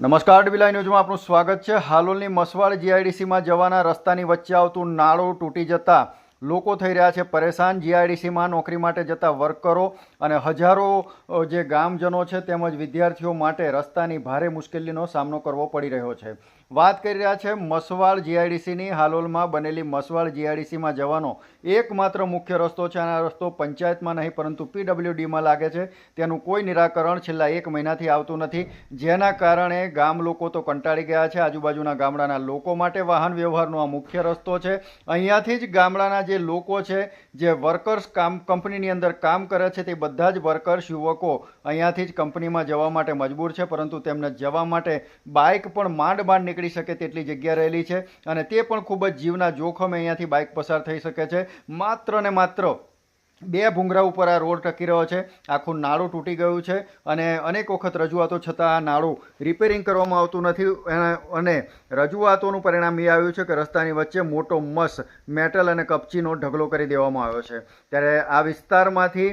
નમસ્કાર ડીબીલાઈ ન્યૂઝમાં આપનું સ્વાગત છે. હાલોલની મસવાડ જીઆઈડીસીમાં જવાના રસ્તાની વચ્ચે આવતું નાળું તૂટી જતા લોકો થઈ રહ્યા છે પરેશાન. જીઆઈડીસીમાં નોકરી માટે જતા વર્કરો અને હજારો જે ગામજનો છે તેમજ વિદ્યાર્થીઓ માટે રસ્તાની ભારે મુશ્કેલીનો સામનો કરવો પડી રહ્યો છે. વાત કરી રહ્યા છે મસવાડ જીઆઈડીસીની. હાલોલમાં બનેલી મસવાડ જીઆઈડીસીમાં જવાનો એકમાત્ર મુખ્ય રસ્તો છે. અને આ રસ્તો પંચાયતમાં નહીં, પરંતુ પીડબ્લ્યુડીમાં લાગે છે. તેનું કોઈ નિરાકરણ છેલ્લા એક મહિનાથી આવતું નથી. જેના કારણે ગામ લોકો તો કંટાળી ગયા છે. આજુબાજુના ગામડાના લોકો માટે વાહન વ્યવહારનો આ મુખ્ય રસ્તો છે. અહીંયાથી જ ગામડાના જે લોકો છે, જે વર્કર્સ કામ, કંપનીની અંદર કામ કરે છે, તે બધા જ વર્કર્સ, યુવકો અહીંયાથી જ કંપનીમાં જવા માટે મજબૂર છે. પરંતુ તેમને જવા માટે બાઇક પણ માંડ માંડ નીકળી શકે તેટલી જગ્યા રહેલી છે અને તે પણ ખૂબ જ જીવના જોખમે અહીંયાથી બાઇક પસાર થઈ શકે છે. માત્ર ને માત્ર બે ભૂંગરા ઉપર આ રોડ ટકી રહ્યો છે. આખું નાળું તૂટી ગયું છે અને અનેક વખત રજૂઆતો છતાં આ નાળું રિપેરિંગ કરવામાં આવતું નથી. અને રજૂઆતોનું પરિણામ એ આવ્યું છે કે રસ્તાની વચ્ચે મોટો મસ, મેટલ અને કપચીનો ઢગલો કરી દેવામાં આવ્યો છે. ત્યારે આ વિસ્તારમાંથી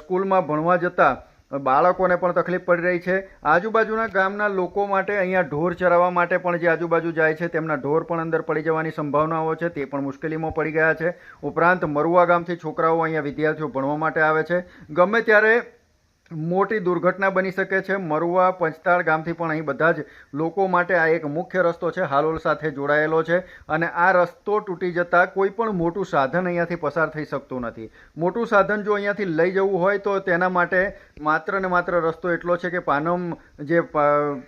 સ્કૂલમાં ભણવા જતા બાળકોને પણ તકલીફ પડી રહી છે. આજુબાજુના ગામના લોકો માટે અહીંયા ઢોર ચરાવવા માટે પણ જે આજુબાજુ જાય છે, તેમના ઢોર પણ અંદર પડી જવાની સંભાવનાઓ છે, તે પણ મુશ્કેલીમાં પડી ગયા છે. ઉપરાંત મરુવા ગામથી છોકરાઓ અહીંયા વિદ્યાર્થીઓ ભણવા માટે આવે છે. ગમે ત્યારે મોટી દુર્ઘટના બની શકે છે. મરુવા, પંચતાળ ગામથી પણ અહીં બધા જ લોકો માટે આ એક મુખ્ય રસ્તો છે. હાલોલ સાથે જોડાયેલો છે અને આ રસ્તો તૂટી જતાં કોઈ પણ મોટું સાધન અહીંયાથી પસાર થઈ શકતું નથી. મોટું સાધન જો અહીંયાથી લઈ જવું હોય તો તેના માટે માત્ર ને માત્ર રસ્તો એટલો છે કે પાનમ જે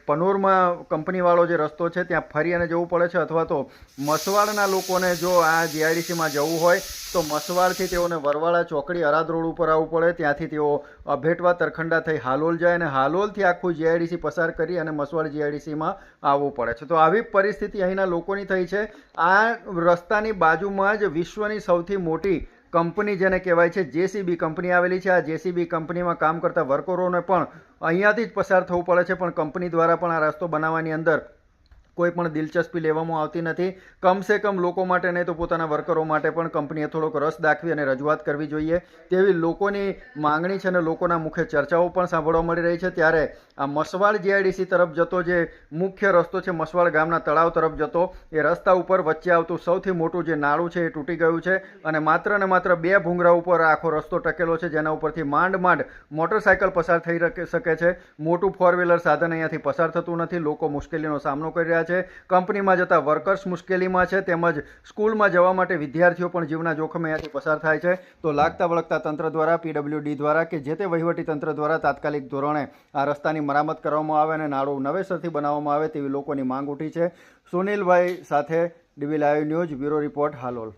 પનોરમાં કંપનીવાળો જે રસ્તો છે ત્યાં ફરી અને જવું પડે છે અથવા તો મસવાડના લોકોને જો આ જીઆઈડીસીમાં જવું હોય તો મસવાડથી તેઓને વરવાળા ચોકડી, અરાદ રોડ ઉપર આવવું પડે. ત્યાંથી તેઓ અભેટવા તરખંડા થઈ હાલોલ જાય અને હાલોલથી આખું જીઆઈડીસી પસાર કરી અને મસવાડ જીઆઈડીસીમાં આવવું પડે છે. તો આવી પરિસ્થિતિ અહીંના લોકોની થઈ છે. આ રસ્તાની બાજુમાં જ વિશ્વની સૌથી મોટી કંપની જેને કહેવાય છે, જેસીબી કંપની આવેલી છે. આ જેસીબી કંપનીમાં કામ કરતા વર્કરોને પણ અહીંયાથી જ પસાર થવું પડે છે, પણ કંપની દ્વારા પણ આ રસ્તો બનાવવાની અંદર કોઈ પણ દિલચસ્પી લેવામાં આવતી નથી. કમસે કમ લોકો માટે નહીં તો પોતાના વર્કરો માટે પણ કંપનીએ થોડોક રસ દાખવી અને રજૂઆત કરવી જોઈએ. તેવી લોકોની માંગણી છે અને લોકોના મુખ્ય ચર્ચાઓ પણ સાંભળવા મળી રહી છે. ત્યારે આ મસવાડ જીઆઈડીસી તરફ જતો જે મુખ્ય રસ્તો છે, મસવાડ ગામના તળાવ તરફ જતો, એ રસ્તા ઉપર વચ્ચે આવતું સૌથી મોટું જે નાળું છે, એ તૂટી ગયું છે અને માત્ર ને માત્ર બે ભૂંગરા ઉપર આખો રસ્તો ટકેલો છે, જેના ઉપરથી માંડ માંડ મોટરસાયકલ પસાર થઈ શકે છે. મોટું ફોર વ્હીલર સાધન અહીંયાથી પસાર થતું નથી. લોકો મુશ્કેલીનો સામનો કરી રહ્યા છે. કંપનીમાં જતા વર્કર્સ મુશ્કેલીમાં છે. તેમજ સ્કૂલમાં જવા માટે વિદ્યાર્થીઓ પણ જીવના જોખમે અહીંયાથી પસાર થાય છે. તો લાગતા વળગતા તંત્ર દ્વારા, પીડબ્લ્યુડી દ્વારા કે જે તે વહીવટી તંત્ર દ્વારા તાત્કાલિક ધોરણે આ રસ્તાની મરામત કરવામાં આવે અને નાળું નવેસરથી બનાવવામાં આવે તેવી લોકોની માંગ ઉઠી છે. સુનિલભાઈ સાથે DV live news, bureau report, Halol.